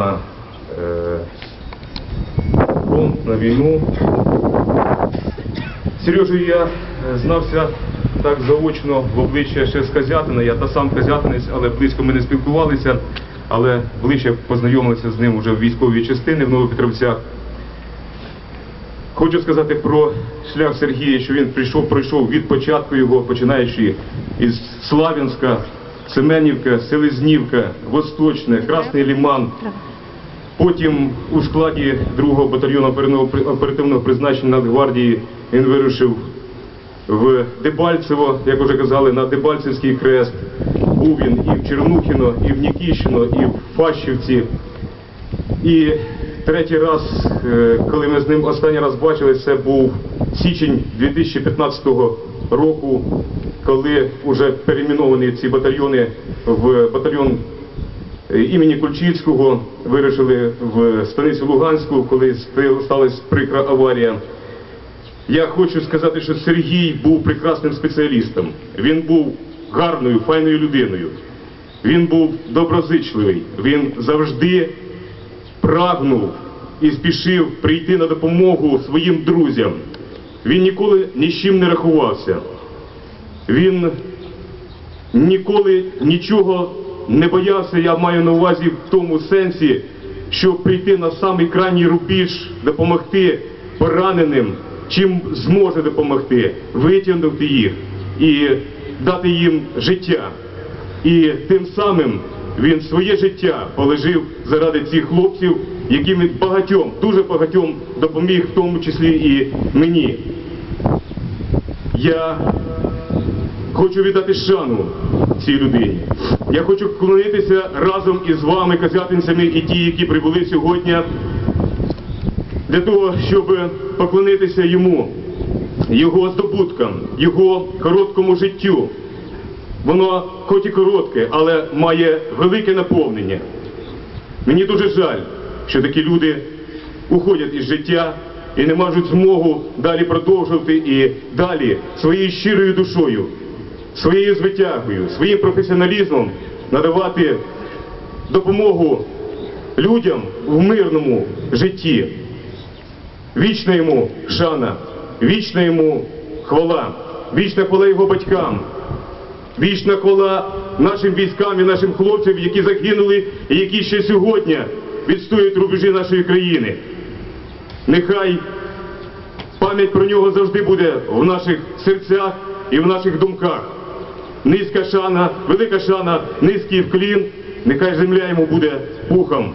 на е, фронт, на війну. Сережу я е, знався так заочно в обличчя ще з Казятина. Я та сам Казятинець, але близько ми не спілкувалися, але ближче познайомилися з ним вже в військовій частині в Новопетровцях. Хочу сказати про шлях Сергія, що він прийшов, пройшов від початку його, починаючи із Славянська, Семенівка, Селезнівка, Восточне, Красний Ліман. Потім у складі 2-го батальйону оперативного- призначення Нацгвардії він вирушив в Дебальцево, як вже казали, на Дебальцевський крест. Був він і в Чернухіно, і в Нікіщино, і в Фащівці. І третій раз, е, коли ми з ним останній раз бачилися, це був січень 2015 року, коли вже перейменовані ці батальйони в батальйон е, імені Кульчицького вирішили в станицю Луганську, коли сталася прикра аварія. Я хочу сказати, що Сергій був прекрасним спеціалістом. Він був гарною, файною людиною. Він був доброзичливий. Він завжди прагнув і спішив прийти на допомогу своїм друзям. Він ніколи ні з чим не рахувався. Він ніколи нічого не боявся, я маю на увазі в тому сенсі, щоб прийти на самий крайній рубіж, допомогти пораненим, чим зможе допомогти, витягнути їх і дати їм життя. І тим самим він своє життя положив заради цих хлопців, яким багатьом, дуже багатьом допоміг, в тому числі і мені. Я хочу віддати шану цій людині. Я хочу вклонитися разом із вами, козятинцями, і ті, які прибули сьогодні, для того, щоб поклонитися йому, його здобуткам, його короткому життю. Воно хоч і коротке, але має велике наповнення. Мені дуже жаль, що такі люди уходять із життя і не можуть змогу далі продовжувати і далі своєю щирою душою, своєю звитягою, своїм професіоналізмом надавати допомогу людям в мирному житті. Вічна йому шана, вічна йому хвала, вічна хвала його батькам, вічна хвала нашим військам і нашим хлопцям, які загинули і які ще сьогодні відстоюють рубежі нашої країни. Нехай пам'ять про нього завжди буде в наших серцях і в наших думках. Низька шана, велика шана, низький вклін, нехай земля йому буде пухом.